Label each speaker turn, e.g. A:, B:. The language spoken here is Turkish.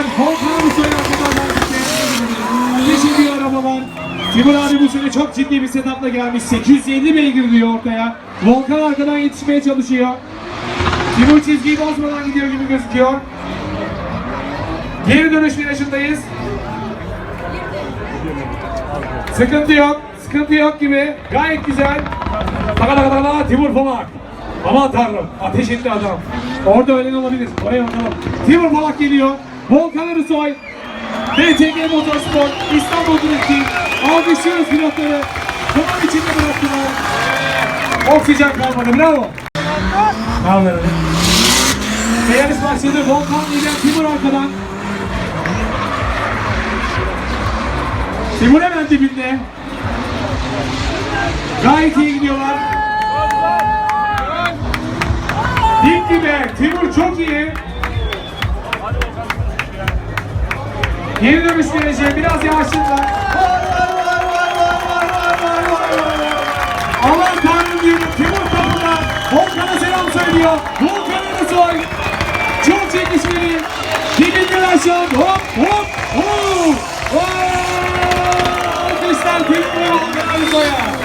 A: Hemen Volkan Ulusoy arkadan gitti. Geçiliyor arabalar. Timur abi bu sene çok ciddi bir setupla gelmiş. 807 beygir diyor ortaya. Volkan arkadan yetişmeye çalışıyor. Timur çizgiyi bozmadan gidiyor gibi gözüküyor. Geri dönüş virajındayız. Sıkıntı yok. Sıkıntı yok gibi. Gayet güzel. Taka taka taka Timur Pomak. Aman tanrım. Ateş etti adam. Orada ölen olabilir. Oraya bakalım. Timur Pomak geliyor. Volkan Arısoy. BTG Motorsport. İstanbul Drift'in. Alkışlıyoruz pilotları. Zaman içinde bıraktılar. Oksijen kalmadı. Bravo. Bravo. Yarış başladı. Volkan lider Timur arkadan. Timur hemen dibinde. Gayet iyi gidiyorlar. Dip dibe. Timur çok iyi. Geri dönüş vereceğim. Biraz yavaşladılar. Aman tanrım diyorum. Timur kapıda. Volkan'a selam söylüyor. Volkan Arısoy. Çok çekişmeli. Dibindeler şu an. Hop hop. Hop. Alkışlar Timur ve Volkan Arısoy'a.